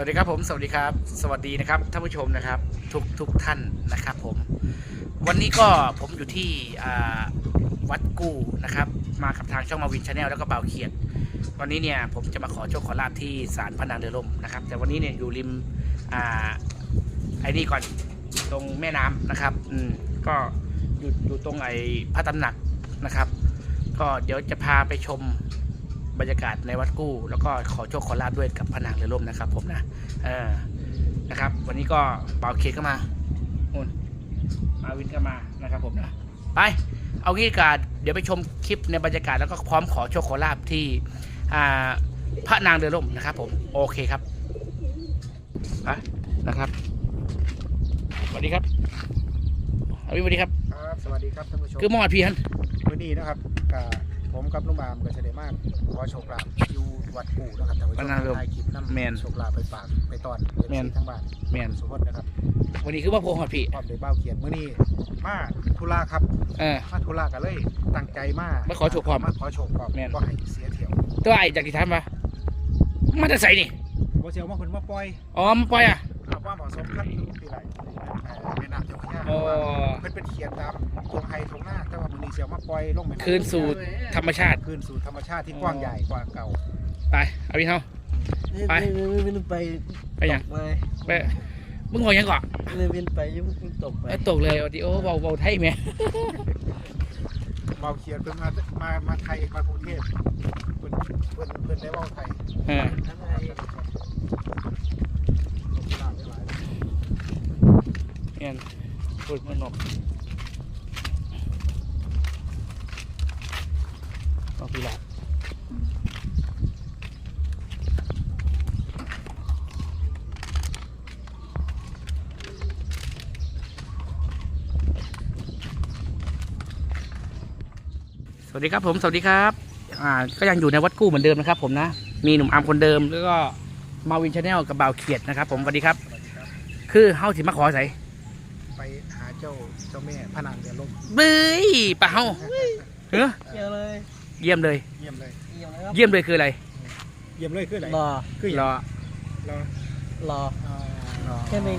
สวัสดีครับผมสวัสดีครับ สวัสดีนะครับท่านผู้ชมนะครับ ทุกทุกท่านนะครับผม วันนี้ก็ผมอยู่ที่วัดกู้นะครับ มากับทางช่องมาวินชาแนลแล้วก็เบาเขียด วันนี้เนี่ยผมจะมาขอโชคขอลาบที่ศาลพระนางเรือล่มนะครับ แต่วันนี้เนี่ยอยู่ริมอ่าไอ้นี่ก่อนตรงแม่น้ำนะครับอืมก็อยู่อยู่ตรงไอ้พระตำหนักนะครับ ก็เดี๋ยวจะพาไปชม บรรยากาศในวัดกู้ แล้วก็ขอโชคขอลาบด้วยกับพระนางเรือล่มนะครับ ผมนะเออนะครับ วันนี้ก็เบาวเขียดก็มาอุ่นมาวินก็มานะครับผมนะไปเอางี้ดีกว่าเดี๋ยวไปชมคลิปในบรรยากาศแล้วก็พร้อมขอโชคขอลาบที่อ่าพระนางเรือล่มนะครับ ผมโอเคครับไปนะครับสวัสดีครับเอาวินสวัสดีครับครับ สวัสดีครับท่านผู้ชมคือมอดพี่ฮันวันนี้นะครับกับ ผมกับลุงบามกับเฉลยมากขอโชคลาภอยู่วัดปู่นะครับท่านผู้ชพระมนางเรือถ่ายคลิปแม่นน้ำโชคลาภไปฝากไปตอนแม่นทั้งบ้านแมนสุพจน์นะครับวันนี้คือว่าโพหอดพี่ พร้อมด้วยเบ้าเขียนเมื่อนี้มาธุระครับเออ มาธุระกันเลยตั้งใจมามาขอโชคพร้อมมาขอโชคพร้อมแม่นก็ให้เสียเที่ยวตัวไอ้จากที่ทำมามาจะใส่นี่บ่เสียวมาเพิ่นมาปล่อย อ๋อมันปล่อยอะเอาว่าเหมาะสมครับที่ไรแม่น้ำ เจ้าพระยาอ๋อเพิ่นเป็นเขียนตามตรงไฮตรงหน้าแต่ว่ามื้อนี้เสียวมาปล่อยลงแม่ำคืนสู่ธรรมชาติ คืนสู่ธรรมชาติที่กว้างใหญ่กว่าเก่าไปเอาพี่เฮา ไปไปวินไปไปยัง ตกมาไปมึงหอยยังก่อนเลยวินไปยังตกไปเอ้ยตกเลยโอ้ดิโอ้เบาเบาไทยไหมเบาเขียนเพิ่นมามามาไทยมากรุงเทพเพิ่นเพิ่นเพิ่นได้เว้าไทยเออทั้งไงเงี้ย พูดมันนกนกพิราบสวัสดีครับผมสวัสดีครับอ่าก็ยังอยู่ในวัดกู้เหมือนเดิมนะครับ ผมนะ มีหนุ่มอาร์มคนเดิมแล้วก็มาวินชาแนลกับบ่าวเขียดนะครับ ผมสวัสดีครับ คือเฮาสิมาขอใส่ไปหา เจ้าเจ้าแม่พระนางเดือนลมเบ้ยป่าเฮาเออเกี่ยวเลยเยี่ยมเลย เยี่ยมเลยเกี่ยวเลยครับเยี่ยมเลยคืออะไรเยี่ยมเลยคืออะไรรอคือรรออรอรอรอแค่นึง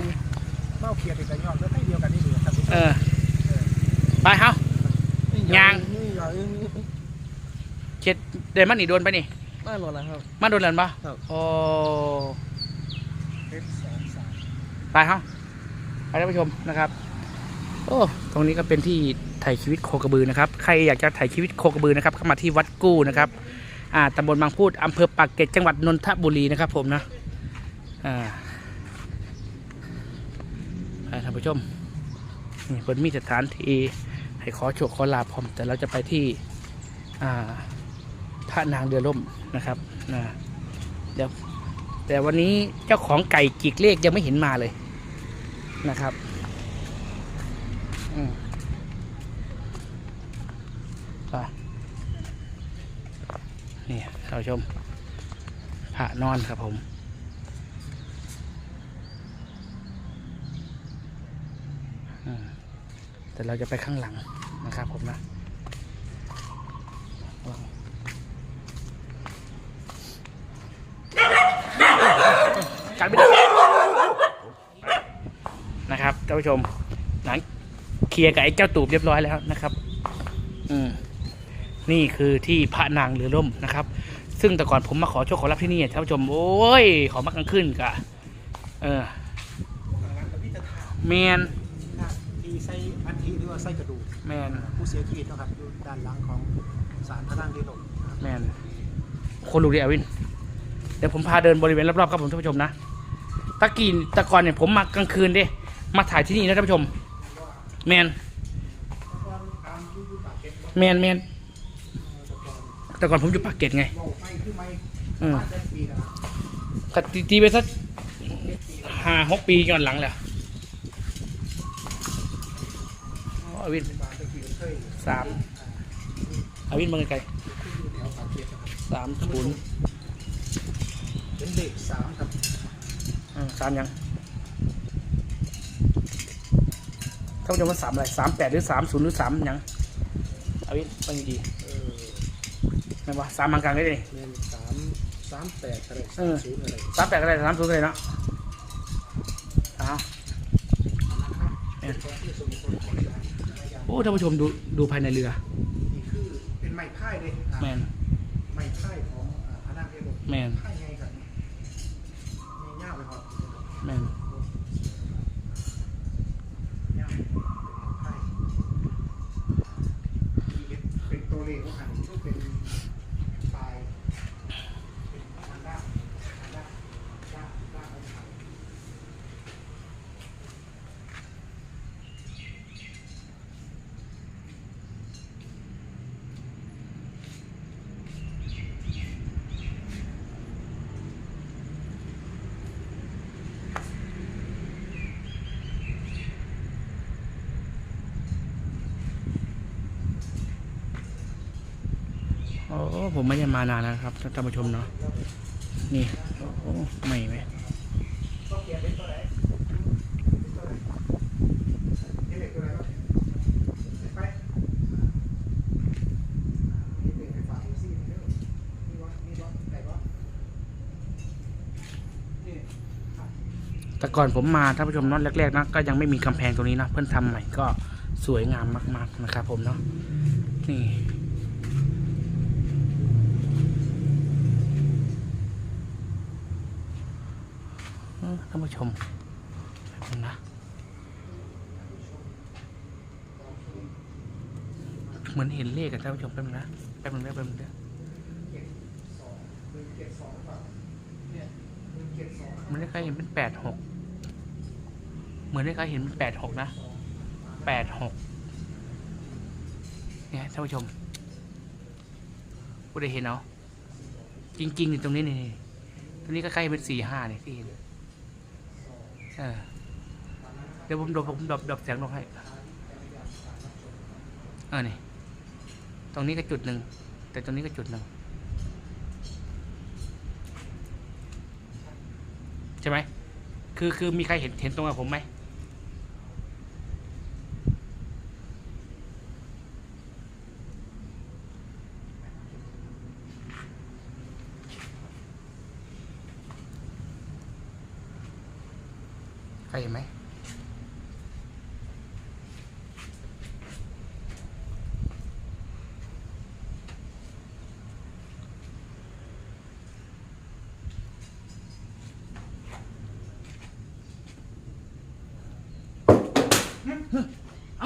เบ้าเขียนติดกันยอมแล้วไม่เดียวกันนี่เหลือท่านผู้ชเอมอไปเฮายางนี่รอยังเช็ดเดินมันนี่โดนไปนี่บ้านรอแล้วครับมันโดนแล้วปะครับโอ้เล็บสองสามไปเฮาไปท่านผู้ชมนะครับ โอ้ตรงนี้ก็เป็นที่ถ่ายชีวิตโคกระบือนะครับ ใครอยากจะถ่ายชีวิตโคกระบือนะครับเข้ามาที่วัดกู้นะครับ อ่าตำบลบางพูดอำเภอปากเกร็ดจังหวัดนนทบุรีนะครับ ผมนะอ่าท่านผู้ชมนี่เพิ่นมีสถานที่ให้ขอโชคขอลาภพร้อมแต่เราจะไปที่อ่าพระนางเรือล่มนะครับนะเดี๋ยวแต่วันนี้เจ้าของไก่จิกเลขยังไม่เห็นมาเลยนะครับ ไปนี่ท่านชมพระนอนครับผมแต่เราจะไปข้างหลังนะครับผมนะระวังกันไม่ได้นะครับท่านผู้ชมหลัง เคลียร์กับไอ้เจ้าตูบเรียบร้อยแล้วนะครับ อืมนี่คือที่พระนางเรือล่มนะครับ ซึ่งแต่ก่อนผมมาขอโชคขอรับที่นี่ท่านผู้ชมโอ้ย ขอมากลางคืนกะเอองานพิธีทานแมนที่ไส้อัฐิหรือว่าไส้กระดูกแมนผู้เสียชีวิตนะครับอยู่ด้านหลังของศาลพระนางเดือนลมนะครับแมนคนลูกเดียวิน เดี๋ยวผมพาเดินบริเวณรอบๆครับผมท่านผู้ชมนะตะกี้แตะกอนเนี่ยผมมากลางคืนเด้มาถ่ายที่นี่นะท่านผู้ชม แมนแมนแมนแต่ก่อนผมอยู่ปากเกร็ดไงเว้าไม่คือไม่อืมมาได้ปีแล้วก็ตีตีไปสักห้าหกปีย้อนหลังแล้วอ๋ออวินบานตะกี้เคยสามอวินมาไกลอยู่แถวปากเกร็ดนะครับๆสามศูนย์เป็นเด็กสามครับอืมสามยัง ท่านผู้ชมว่าสามอะไรสามแปดหรือสามศูนย์หรือสามยังอวินฟังดีเออๆไม่ว่าสามมังกลางได้เลยเมนสามสามแปดอะไรเออศูนย์อะไรสามแปดก็ได้สามศูนย์ก็ได้เนาะเอาโอ้ท่านผู้ชมดูดูภายในเรือนี่คือเป็นไม้พ่ายเลยอะแมนไม้พ่ายของอ่าพระนางเทพแมนพ่ายไงกันมีเง่าไปพอ แมน เง่าเป็นพ่ายมีเป็นตัวเลขว่าหันก็เป็นปลายเป็นทางด้านทางด้านด้านด้านของเขา โอ้ผมไม่ได้มานานนะครับท่านผู้ชมเนาะนี่โอ้ไม่ไหมแต่ก่อนผมมาท่านผู้ชมนาะแรกๆนะก็ยังไม่มีกำแพงตรงนี้นะเพิ่นทำใหม่ก็สวยงามมาก ๆ นะครับผมเนาะนี่เออ ท่านผู้ชมนะเหมือนเห็นเลขอะท่านผู้ชมแป๊บนึงนะแป๊บนึงนะแป๊บนึงนะสองหนึ่งเจ็ดสอเปล่าเนี่ยหนึ่งเจ็ดสองเหมือนได้ใครเห็นเป็นแปดหกเหมือนได้ใครเห็นเป็นแปดหกนะแปดหกเนี่ยท่านผู้ชมผู้ใดเห็นเนาะจริงๆนี่ตรงนี้นี่ตรงนี้ก็ใกล้เป็นสี่ห้าเนี่ยที่เห็น เออเดี๋ยวผมดบผมดบดบเสียงลงให้เออนี่ตรงนี้ก็จุดหนึ่งแต่ตรงนี้ก็จุดหนึ่งใช่ไหมคือคือมีใครเห็นเห็นตรงกับผมไหม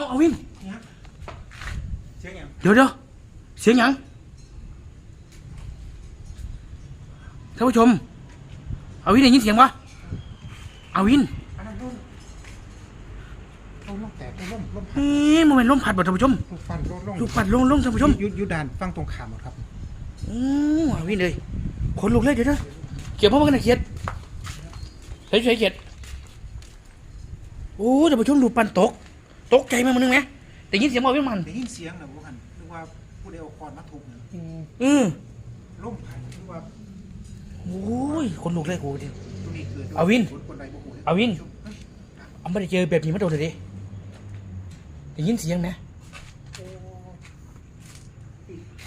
เอาเอาวินเนี่ยเสียงยังเดี๋ยวเดี๋ยวเสียงหยังท่านผู้ชม เอาวินได้ยินเสียงปะเอาวินอันนั้นร่มร่มร่มแตกร่มร่มเฮ้ยมันเป็นลมพัดบ่ท่านผู้ชมลูกฟันร่มร่มลูกปัดลงลงท่านผู้ชมยุดยุดด่านฟังตรงขามหมดครับโอ้เอาวินเลยขนลุกเลยเดี๋ยวนะเกี่ยวพ่อมันกันนะเขียดใส่ใส่เขียดโอ้ท่านผู้ชมดูปันตก ตกใจมากมันนึงไหมแต่ยินเสียงว่าวินมันได้ยินเสียงนะพวกหันนึกว่าผู้ใดเอาคอนมาทุบเนี่ยเออร่มพันนึกว่าโอ้ยขนลุกเลยกูดิตัวนี้คือเอาวินคนใดบ่ฮู้เอาวิน เอาไม่ได้เจอแบบนี้มาโดนเลยดิได้ยินเสียงไหมโอ้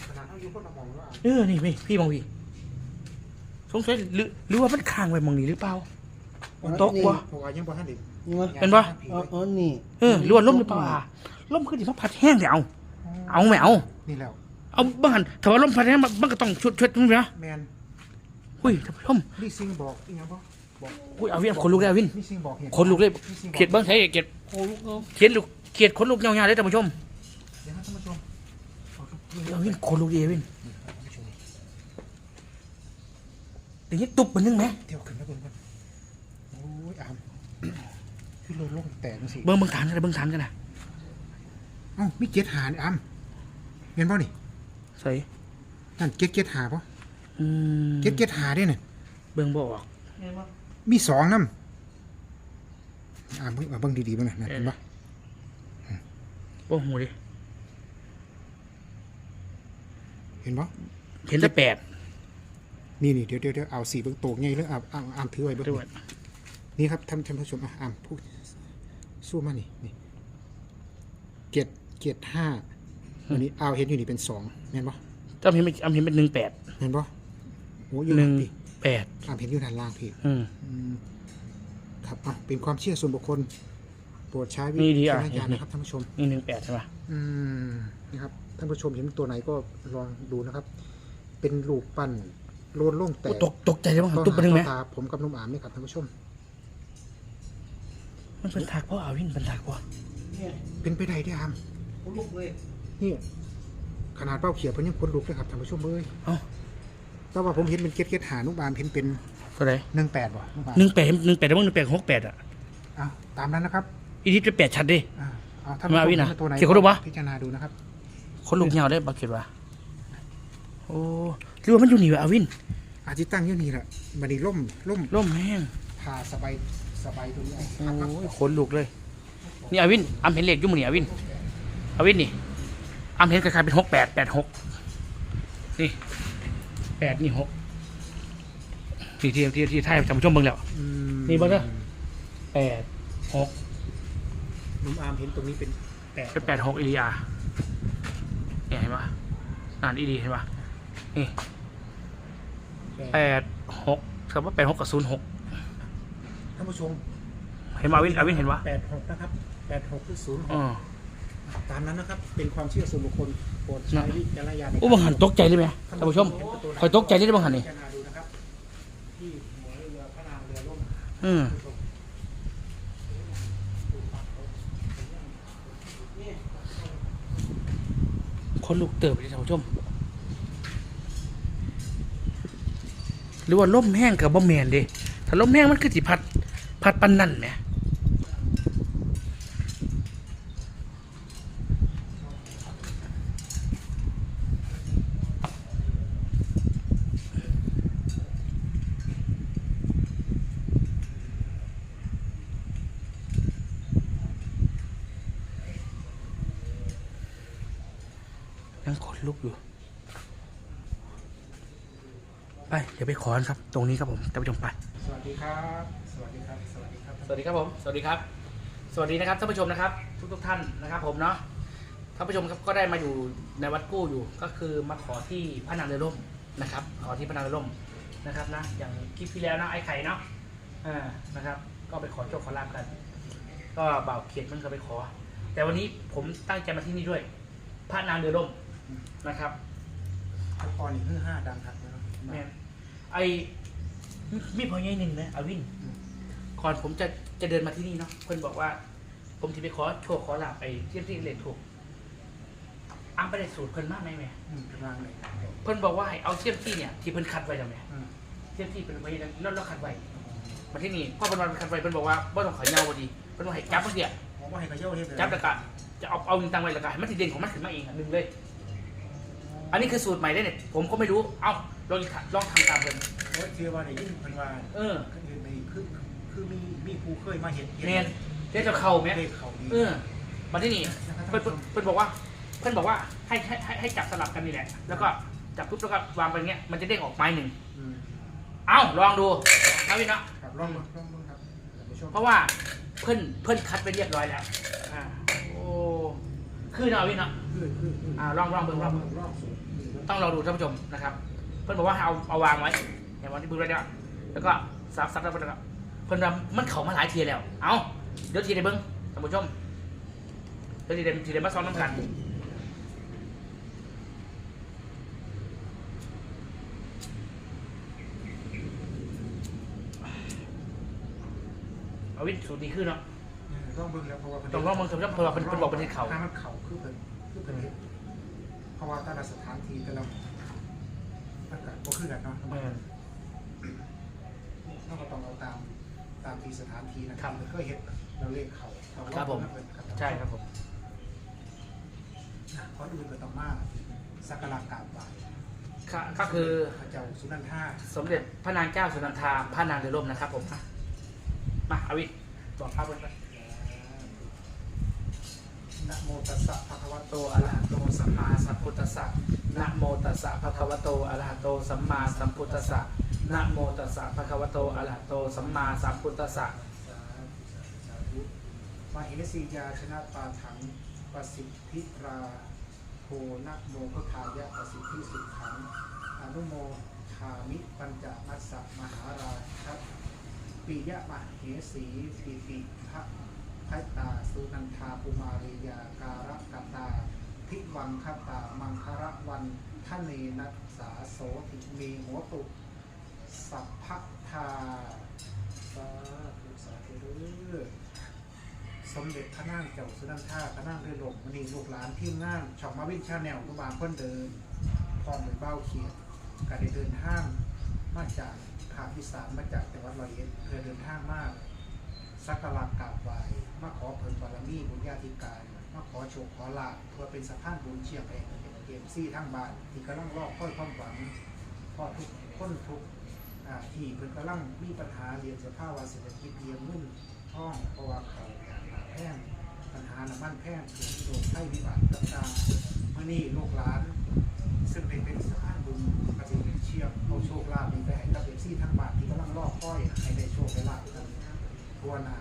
ขนาดเฮาอยู่คนละห้องแล้วอะเออนี่พี่พี่มองพี่สงสัยหรือหรือว่ามันค้างไว้มองนี้หรือเปล่ามันตกวะเพราะว่ายังบ่ทันได้นี่ มั้ยเป็นปะอ๋ออ๋อนี่เออหรือว่าล่มหรือเปล่าอะล่มคือที่เขาพัดแห้งเดี๋ยวเอา เอาไม่เอานี่แล้วเอาบ้านถ้าว่าล่มพัดแห้งมันมันก็ต้องชุดชุดมันนะแมนอุ้ยท่านผู้ชมนี่ซิงบอกอีหยังบ่บอกอุ้ยเอาวินขนลุกเลยเอาวินนี่ซิงบอกเหตุขนลุกเลยนี่ซิงบอกเขียดเบิ้งใช้เขียดโอ้ลูกเอาเขียดลูกเขียดขนลุกยาวๆเลยท่านผู้ชมเดี๋ยวนะท่านผู้ชมเอาครับนี่เอาวินขนลุกดีเอาวินท่านผู้ชมเดี๋ยวนี้ตุบมันนึงไหมเที่ยวขึ้นแล้วเบิ่งกันโอ้ยอาม คือโลนลงแตกจังซี่เบิ้งเบิ้งฐานกันนะเบิ้งฐานกันนะเอ้ามีเจ็ดหานี่อามเห็นบ่นี่ใส่นั่นเจ็ดเจ็ดหาบ่อืมเจ็ดเจ็ดหาเด้น่ะเบิ้งบ่ออกนี่มั้ยมีสองนำอ่าเบิ่งเอาเบิ่งดีๆเบิ่งน่ะนั่นเห็นบ่บ่หูดิเห็นบ่เห็นแต่แปดนี่นี่เดี๋ยวเดี๋ยวเดี๋ยวเอาสีเบิ่งโตกใหญ่เลยอะอะอามถือไว้เบิ่ง ด้วย นี่ครับท่านท่านผู้ชมอะอามพูดสู้มานี่นี่เจ็ดเจ็ดห้าอันนี้เอาเห็นอยู่นี่เป็นสองแม่นบ่จำเห็นเป็นจำเห็นเป็นหนึ่งแปดเห็นบ่โอ้ยอยู่หนึ่งพี่แปดอามเห็นอยู่ด้านล่างพี่อืมอืมครับอะเป็นความเชื่อส่วนบุคคลโปรดใช้วินี่ดีจาอะรณญาณนะครับท่านผู้ชมนี่หนึ่งแปดใช่ปะอืมนะครับท่านผู้ชมเห็นตัวไหนก็ลองดูนะครับ เป็นรูปปั้นโลนโล่งแตโอ้กตกตกใจเลยมั้งต้ตุ๊บไปหนึ่งไหมตาผมกับนุ่มอามนี่ครับท่านผู้ชม มันเป็นถักเพราะอาวินเป็นถักเพราะเป็นไปได้ได้อามผมลุกเลยนี่ขนาดเป้าเขียวเพิ่นยังคนลุกเลยครับท่านผู้ชมเอ้ยเอ้าแต่ว่าผมเห็นเป็นเกล็ดเกล็ดหานุ่มอามเห็นเป็นเท่าไหร่หนึ่งแปดบ่นุ่มอามหนึ่งแปดหนึ่งแปดได้มั้งหนึ่งแปดหกแปดอะเอาตามนั้นนะครับอีทิพย์จะแปดชัดดิ อ่าเอาท่านมาวินะเห็ตัวไหนเขียวเขาดูปะพิจารณาดูนะครับ คนลูกยาวได้บักเก็ตว่าโอ้หรือว่ามันอยู่นี่วะอาวินอาจิตั้งอยู่นี่แหละบันนี้ล่มล่มร่มแห้งพาสบาย สบายตัวนี้โอ้ยขนลุกเลย นี่อาวินอามเห็นเลขอยุ่หมือนี่อาวินอาวินนี่อามเห็นคล้ายๆเป็นหกแปดแปดหกนี่แปดนี่หกที่ที่ที่ที่ท่ายจำผู้ชมเบิ่งแล้วอืมนี่เบิ่งเด้อแปดหกนุ่มอามเห็นตรงนี้เป็นแปดเป็นแปดหกอีลีอาเนี่ยเห็นปะอ่านอีดีเห็นปะนี่แปดหกคำว่าแปดหกกับศูนย์หกท่าน ผู้ชมเห็นมาอาวินอาวินเห็นปะแปดหกนะครับแปดหกหรือศูนย์หอ๋กอตามนั้นนะครับ เป็นความเชื่อส่วนบุคคลโปรดใช้วิจารณญาณในโอ้บังหันตกใจเลยไหมท่านผู้ชมคอยตกใจเลยได้บังหันนี่พิจารณาดูนะครับที่หัวเรือพระนางเรือล่มอืมคนลุกเติบเลยท่านผู้ชม หรือว่าล่มแห้งกับบ่แมนเดิถ้าล่มแห้งมันคือสิพัด พัดปันนั่นไหมยังขนลุกอยู่ ไป เดี๋ยวไปขอนครับ ตรงนี้ครับผมท่านผู้ชมไป สวัสดีครับ วัสดีครับ สวัสดีครับ สวัสดีครับผม สวัสดีครับ สวัสดีนะครับท่านผู้ชมนะครับ ทุกทุกๆท่านนะครับผมเนาะ ท่านผู้ชมครับก็ได้มาอยู่ในวัดกู้อยู่ ก็คือมาขอที่พระนางเรือร่มนะครับ ขอที่พระนางเรือร่มนะครับนะ อย่างคลิปที่แล้วนะไอ้ไข่เนาะ อ่า นะครับ ก็ไปขอโชคขอลาบกัน ก็บ่าวเขียนมันก็ไปขอ แต่วันนี้ผมตั้งใจมาที่นี่ด้วย พระนางเรือร่มนะครับตะกอนอีกฮือห้าดังครับแล้วแม่นไอ้มีมีพอใหญ่หนึ่งนะอาวิน ก่อนผมจะจะเดินมาที่นี่เนาะเพื่อนบอกว่า ผมจะไปขอโชคขอลาบไปเทียบที่เลขถูกอ้ำไปได้สูตรเพิ่นมากไหมแม่อืมกำลังเลยเพิ่นบอกว่าให้เอาเทียบที่เนี่ยที่เพิ่นคัดไว้แล้วแม่อืมเทียบที่เป็นไว้แล้วแล้วคัดไว้มาที่นี่พ่อเพิ่นวันคัดไว้เพิ่นบอกว่าบ่ต้องขอยเงาพอดีเพิ่นว่าให้จับเมื่อกี้ผมว่าให้เขาเย้าเฮ็ดเลยจับแล้วก็จะเอาเอาหนึ่งตังไว้แล้วก็ให้มันทีเด่นของมันขึ้นมาเองอะหนึ่งเลย อันนี้คือสูตรใหม่ได้เนี่ยผมก็ไม่รู้เอ้าลองลองทำตามเพิ่นโอ้ยเชื่อว่าได้ยินเพิ่นว่าเออคือมีคือ คือมีมีผู้เคยมาเห็นเนียนเรียกจะเข้าไหมเลขเขาดีเออมาที่นี่เพื่อนเพื่อนบอกว่า เพื่อนบอกว่าให้ให้ให้ให้จับสลับกันนี่แหละ แล้วก็จับปุ๊บแล้วก็วางไปอย่างเงี้ยมันจะเด้งออกไม้หนึ่งอืมเอ้าลองดูนะวินเนาะ ครับลองดูลองดูครับท่านผู้ชมเพราะว่าเพื่อนเพื่อนคัดไปเรียบร้อยแล้วอ่าโอ้คือเนาะวินเนาะคือคือคืออ่าลองลองเบิ่งลองเบิ่ง รอบสูงต้องรอดูท่านผู้ชมนะครับ เพื่อนบอกว่าให้เอาเอาวางไว้ในวันที่บึ้งไว้เนี่ยแล้วก็ซับซับแล้วก็ เพื่อนว่ามันเข่ามาหลายทีแล้ว เอาเดี๋ยวทีได้เบิ้งท่านผู้ชมเดี๋ยวทีได้ทีได้มาซ้อมน้ำกันเอาวินสูตรนี้ขึ้นเนาะต้องเบิ่งแล้วเพราะว่าต้องลองเบิ่งสำหรับเพราะว่าเพิ่นเพิ่นบอกเป็นเขาถ้ามันเขาคือเพิ่นคือเพิ่นเฮ็ดเพราะว่าแต่ละสถานที่แต่ละมันก็บ่คือกันเนาะเออเราก็ต้องเอาตามตามที่สถานที่นะครับมันก็เฮ็ดเราเลขเขาเอาว่าเพิ่นครับใช่ครับผมนะเพราะอื่นก็ต้องมาสักการะกราบไหว้ก็ก็คือพระเจ้าสุนันทาสมเด็จพระนางเจ้าสุนันทาพระนางเรือล่มนะครับผมมามาอาวินบอกภาพเพิ่นไปนะโมตัสสะภะคะวะโตโตอะอะระระหะหะโตสัมมาสัมพุทธัสสะนะโมตัสสะภะคะวะโตอะระหะโตสัมมาสัมพุทธัสสะ นะโมตัสสะภะคะวะโตอะระหะโตสัมมาสัมพุทธัสสะมาหินสียาชนะปาถังประสิทธิราโทนะโมพุทายะประสิทธิสุขังอนุโมคามิปัญจมัสสะมหาราชปิยะมเหสีปิติภะพัตตาสุนันทาปุมาริยาการะกตาทิวังคตามังคระวันทะเนนัสสาโสติเมโหตุ สัพพทาสาธุสาธุเด้อสมเด็จพระนางเจ้าสุนันทาพระนางเรือหลงมณีลูกหลานทีมงานช่องมาวินชาแนลทุกบางเพิ่นเดินพร้อมด้วยเบ้าเขียดก็ได้เดินทางมาจากภาคอีสานมาจากจังหวัดร้อยเอ็ดเพื่อเดินทางมาก สักการะกราบไหว้มาขอเพิ่มบารมีบุญญาธิการมาขอโชคขอลาภเพื่อเป็นสะพานบุญเชียงแห่งเกมซี่ทั้งบ้านที่กำลังรอค่อยความหวังพอทุกคนทุก อ่าที่เพิ่นกำลังมีปัญหาเรียนสภาวะเศรษฐกิจเรียนมุ่นท่องเพราะว่าเขาแพงปัญหาน้ำมันแพงเกิดโรคไข้วิบัติต่างๆมื่อนี้ลูกหลาน ซึ่งเป็นเป็นสถานบุญกสิเชียบเอาโชคลาภนี้ไปให้กับเอฟซีทั้งบาทที่กำลังรอคอยให้ได้โชคได้ลาภกันทั่วหน้า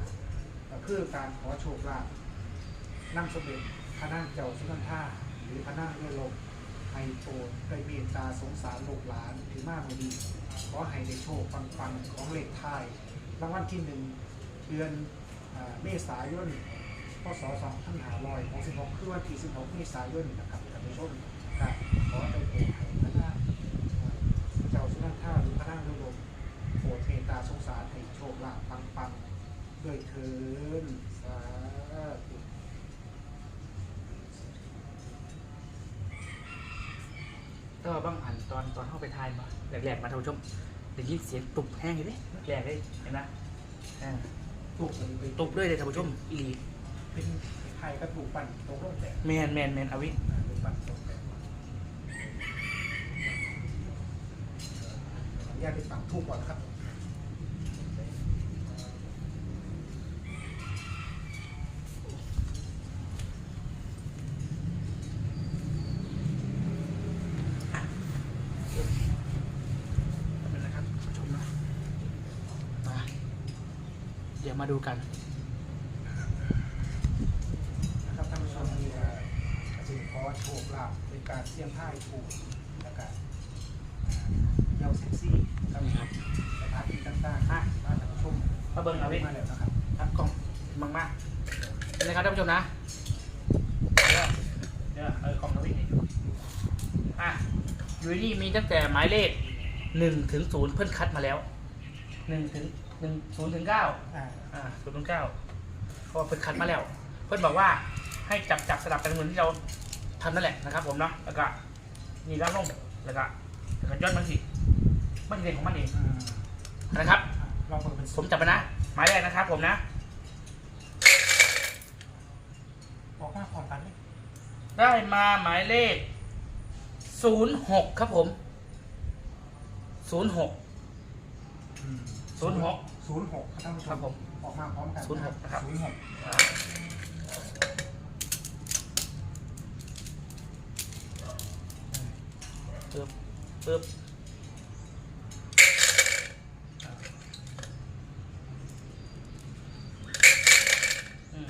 ก็คือการขอโชคลาภนั่งสมเด็จพระนางเจ้าสุนันท่าหรือพระนางเรือลมให้โปรดได้เมตตาสงสารลูกหลานถือมากมือดี ขอให้ได้โชคปังๆของเลขท้ายรางวัลที่หนึ่งเดือนเมษายนพศ2566คือวันที่16เมษายนนะครับท่านผู้ชมครับขอได้โปรดให้พระนาเจ้าสุนันทาหรือพระนางเรือลมโปรดเมตตาสงสารให้โชคลาภปังๆด้วยเถินสาธุ ก็บ้างหันตอนตอนเข้าไปทายมาแหลกๆมาท่านผู้ชมได้ยินเสียงตุบแห้งอยู่ดิแหลกเลยเห็นไหมอ่าถูกเลยไปตุบด้วยเลยท่านผู้ชมอีหลีเป็นไทยก็ถูกปั่นโต๊ะร่มแตกแมนแมนแมนเอาวิถูกปั่นโต๊ะแตกญาติปั่นทูกก่อนครับ เป็นนะครับท่านผู้ชมนะมาเดี๋ยว มาดูกันนะครับท่านผู้ชมนี่ก็จะขอโชคลาภเป็นการเสี่ยงทายถูกแล้วก็เยาเซ็กซี่ครับสถานที่ต่างๆมาท่านผู้ชมมาเบิ้งเอาวิมาแล้วนะครับครับกล้องมากมากๆเป็นนะครับท่านผู้ชมนะเดี๋ยวเดี๋ยเออกล้องเอาวิอะอยู่นี่มีตั้งแต่หมายเลขหนึ่งถึงศูนย์เพิ่นคัดมาแล้วหนึ่งถึง หนึ่งศูนย์ถึงเก้าอ่าอ่าศูนย์ถึงเก้าเพราะว่าเพิ่นคัดมาแล้ว เพิ่นบอกว่าให้จับจับสลับกันเหมือนที่เราทำนั่นแหละนะครับ ผมเนาะแล้วก็มีด้านลงแล้วก็แล้วก็ย้อนมันสิมันเองของมันเองอืมนะครับ ลองเปิดเป็นผมจับไปนะหมายแรกนะครับ ผมนะออกมาพร้อมกันเลยได้มาหมายเลขศูนย์หกครับผมศูนย์หกอืมศูนย์หก ศูนย์หกครับท่านผู้ชครัมบผม ออกมาพร้อมกันศูนย์หกนะครับศูนย์หกปึ๊บปึ๊บอืม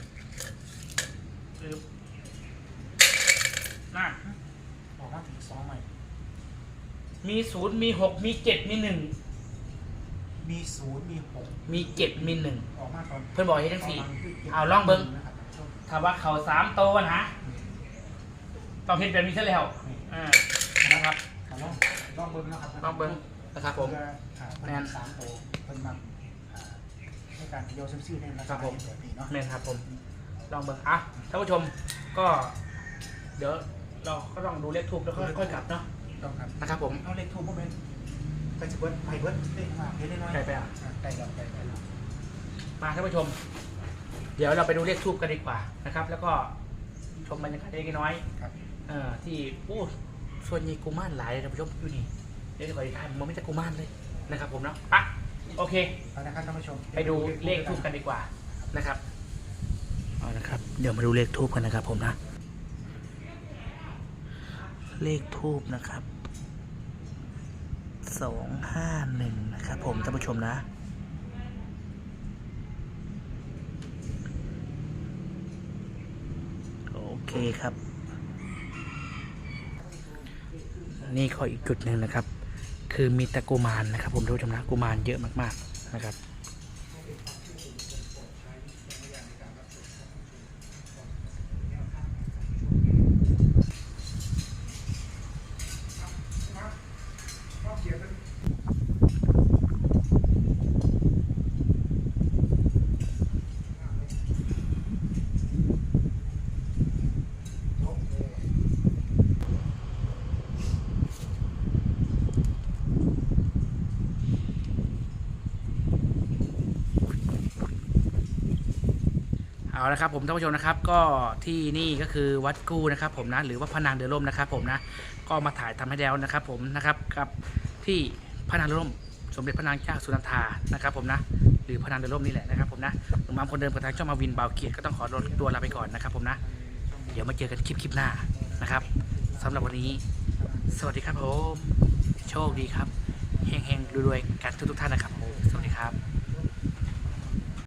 ปึ๊บน่ะออกมาถึงสองใหม่มีศูนย์มีหกมีเจ็ดมีหนึ่งมี ศูนย์มีหกมีเจ็ดมีหนึ่งออกมาตอนเพื่อนบอกให้ทั้งสี่ตนนั้นคืจ็ดเอาลองเบิ่งนะครับท่านผู้ชมถ้าว่าเขาสามโตวนะต้องเห็นแบบนี้ซะแล้วอ่านะครับเอาลองลองเบิ้งนะครับลองเบิ้งนะครับผม เพื่ออ่าเพิ่แม่นนสามโตวเพิ่นมาอ่าในการโยนเซมซี่ในราครัคาบผมแบบนี้เนาะ แม่นครับผม ลองเบิ่งอะท่านผู้ชมก็ เดี๋ยวเราก็ต้องดูเลขทูบแล้วก็ค่อยกลับเนาะต้องครับนะครับผม เอาเลขทูบมาเป็น ไปสิเบิ้ลไปเบิ้ลเลขมาเฮ็ดได้น้อยไกลไปอะ ไกลแล้วไกลไปแล้วมาท่านผู้ชม เดี๋ยวเราไปดูเลขทูบกันดีกว่านะครับ แล้วก็ชมบรรยากาศเล็กน้อยครับเอ่อที่โอ้ส่วนใหญ่กุมารหลายเลยท่านผู้ชมอยู่นี่เดี๋ยวจะไปทานมันไม่ใช่กุมารเลยนะครับผมเนาะอะโอเค เอานะครับท่านผู้ชมไปดูเลขทูบกันดีกว่านะครับเอานะครับ เดี๋ยวมาดูเลขทูบกันนะครับผมนะ เลขทูบนะครับ สองห้าหนึ่งนะครับผมท่านผู้ชมนะ โอเคครับ นี่ขออีกจุดหนึ่งนะครับ คือมีตะกุมารนะครับ ผมท่านผู้ชมนะกุมารเยอะมากๆนะครับ เอาละครับผมท่านผู้ชมนะครับก็ที่นี่ก็คือวัดกู้นะครับ ผมนะหรือว่าพนางเดือร่มนะครับ ผมนะก็มาถ่ายทำให้แล้วนะครับ ผมนะครับกับที่พนางเดือร่ม สมเด็จพระนางเจ้าสุนันทานะครับ ผมนะหรือพนางเดือร่มนี่แหละนะครับ ผมนะหนุ่มมามคนเดิมกับทางช่องมาวินเบาเกียรติก็ต้องขอลดตัวลาไปก่อนนะครับ ผมนะ เดี๋ยวมาเจอกันคลิปคลิปหน้านะครับสำหรับวันนี้ สวัสดีครับผมโชคดีครับเฮงๆรวยๆกันทุกๆท่านนะครับผมสวัสดีครับ